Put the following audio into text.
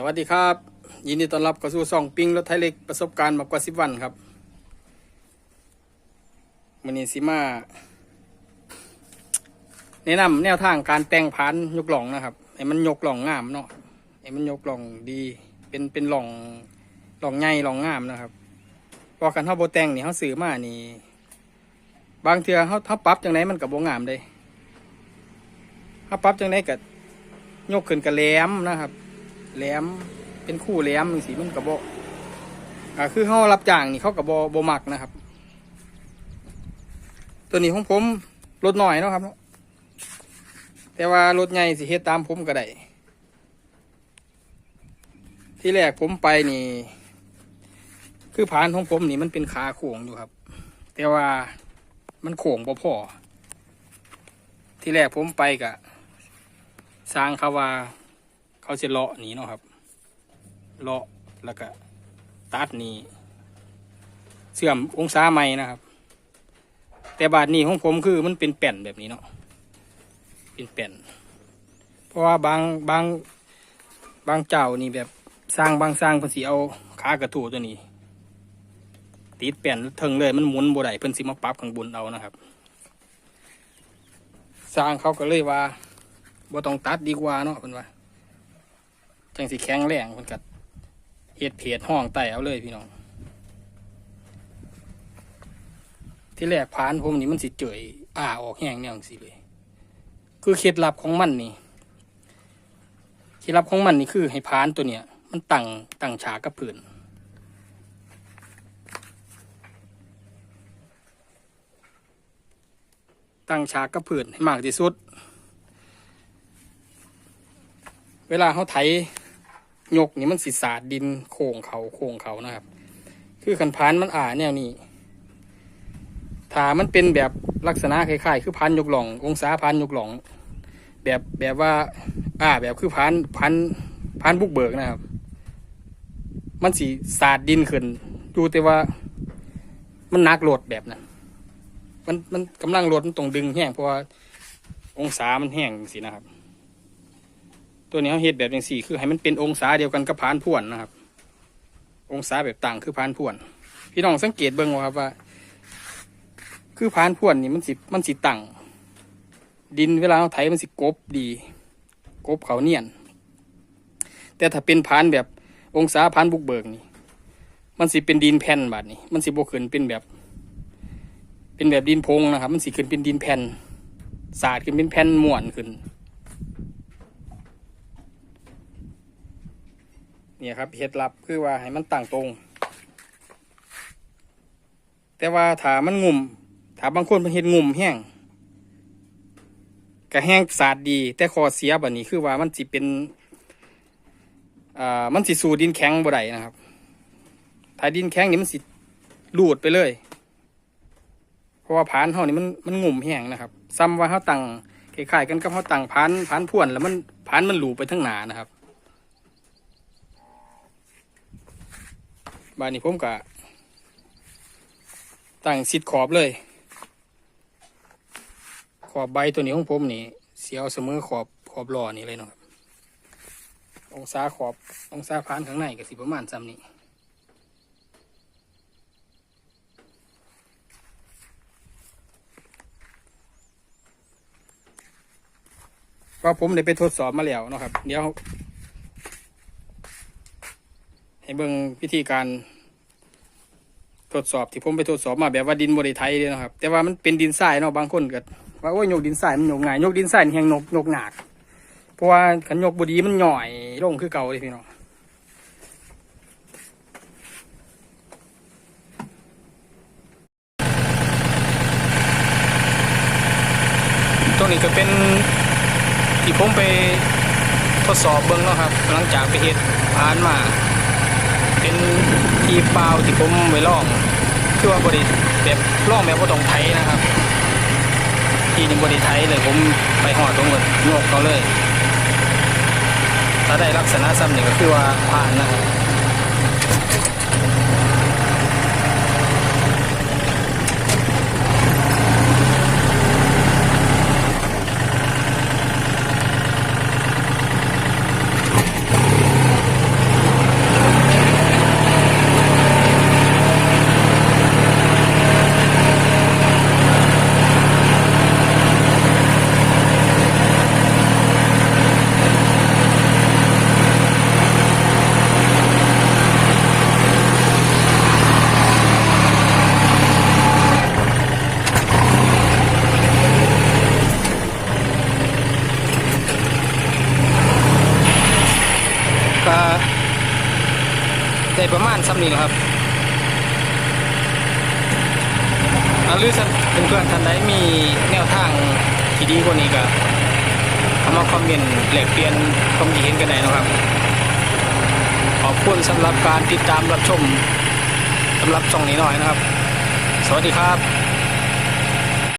สวัสดีครับ ยินดีต้อนรับเข้าสู่ซ่องปิ้งรถไทยเล็กประสบการณ์มากกว่าสิบวันครับมันนี้สิมาแนะนำแนวทางการแต่งพันยกหล่องนะครับให้มันยกหล่องงามเนาะให้มันยกหล่องดี เป็นเป็นหล่องหล่องใหญ่หล่องงามนะครับพอกันเท่าโบแต่งนี่เขาซื้อมานี่ บางเทือเขาเขาปรับจังไหนมันกับโบงามเลยเขาปรับจังไหนกับยกขึ้นกับแหลมนะครับ แหลมเป็นคู่แหลมสีมันกระบอกอ่าคือเขารับจ้างนี่เขากระบอบมักนะครับ ตัวนี้ของผมรถหน่อยเนาะครับ แต่ว่ารถใหญ่สิเฮ็ดตามผมก็ได้ที่แรกผมไปนี่ คือผานของผมนี่มันเป็นขาโค้งอยู่ครับ แต่ว่ามันโค้งบ่พอที่แรกผมไปกะสร้างเขาว่า เขาจะเลาะนีเนาะครับ เลาะแล้วก็ตัดนีเสื่อมองศาใหม่นะครับ แต่บาทนี้ของผมคือมันเป็นแป่นแบบนี้เนาะเป็นแป่น เพราะว่าบางบางบางเจ้านี่แบบสร้างบางสร้างเพิ่นสิเอาขากระถูตัวนี้ ติดแป่นเทิงเลยมันหมุนบ่ได้เพิ่นสิมาปรับข้างบนเอานะครับ สร้างเขาก็เลยว่าบ่ต้องตัดดีกว่าเนาะเพิ่นว่า จังสิแข็งแรงคนกัดเห็ดเพจห้องไต่เอาเลยพี่น้อง ที่แรกพานผมนี่มันสิเจยอ่าออกแห้งเนี่ยสิเลย คือเคล็ดลับของมันนี่เคล็ดลับของมันนี่คือให้พานตัวเนี้ยมันตั้งตั้งฉากกับพื้นตั้งฉากกับพื้นให้มากที่สุด เวลาเขาไถ ยกนี่มันสิสาดดินโค้งเขาโค้งเขานะครับ คือขันพานมันอ่าแนวนี้ถามันเป็นแบบลักษณะคล้ายๆ คือพานยกหล่อง องศาพานยกหล่อง แบบแบบว่า อ่า แบบคือพานพานพานบุกเบิกนะครับ มันสิสาดดินขึ้น ดูแต่ว่า มันนักโหลดแบบนั้นมันมันกำลังโหลดมันต้องดึงแห้งเพราะว่าองศามันแห้งสินะครับ ตัวนี้เขาเฮ็ดแบบอย่างสี่คือให้มันเป็นองศาเดียวกันกับพานพ่วนนะครับ องศาแบบต่างคือพานพ่วน พี่น้องสังเกตเบิ่งว่าครับว่า คือพานพ่วนนี่มันสิมันสิตั้งดินเวลาเราไถมันสิกบดี กบเขาเนียน แต่ถ้าเป็นพานแบบองศาพานบุกเบิกนี่ มันสิเป็นดินแผ่นบาดนี้มันสิบวขึ้นเป็นแบบ เป็นแบบดินพงนะครับ มันสิขึ้นเป็นดินแผ่นศาสาดขึ้นเป็นแผ่นม้วนขึ้น เนี่ยครับเห็ดลับคือว่าให้มันตั้งตรง แต่ว่าถามันงุ่มถาบางคนเป็นเห็ดงุ่มแห้งก็แห้งสาดดี แต่ข้อเสียแบบนี้คือว่ามันสิเป็นอ่ามันสิสู่ดินแข็งบ่ได้นะครับถ้าดินแข็งนี่มันสิลูดไปเลย เพราะว่าผานเฮานี่มันมันงุ่มแห้งนะครับซ้ำว่าเฮาตั้งคล้ายๆกันกับเฮาตั้งผานผานพ่วนแล้วมันผานมันหลูไปทั้งหนานะครับ บานนี้ผมกะตั้งสิดขอบเลย ขอบใบตัวนี้ของผมนี่เสียวเสมอขอบขอบรอนี่เลยเนาะครับองศาขอบองศาพานข้างในก็สิประมาณซ้ำนี้ก็ผมได้ไปทดสอบมาแล้วเนาะครับ เดี๋ยว ให้ เบิ่งวิธีการ ทดสอบที่ผมไปทดสอบมาแบบว่าดินบริไทยเลยนะครับ แต่ว่ามันเป็นดินทรายเนาะบางคนก็ว่าโอ้ยยกดินทรายมันยกง่ายยกดินทรายแหงนกยกหนักเพราะว่าขันยกบดีมันหน่อยลงคือเก่าเลยพี่น้องตรงนี้ก็เป็นที่ผมไปทดสอบเบิ้งเนาะครับ หลังจากไปเฮ็ดผ่านมา ทีเปล่าที่ผมไปล่องชื่อว่าบริแบบล่องแบบว่าตรงไทยนะครับที่นี่บริไทยเลยผมไปหอดตรงกับโยกเขาเลย ถ้าได้ลักษณะซ้ำนี่ก็คือว่าผ่านนะครับ ได้ประมาณซ้ำนี้แหละครับหรือท่านเพื่อนท่านใดมีแนวทางที่ดีกว่านี้ก็เอามาคอมเมนต์แลกเปลี่ยนความคิดเห็นกันได้นะครับ ขอบคุณสำหรับการติดตามรับชมสำหรับช่องนี้หน่อยนะครับ สวัสดีครับ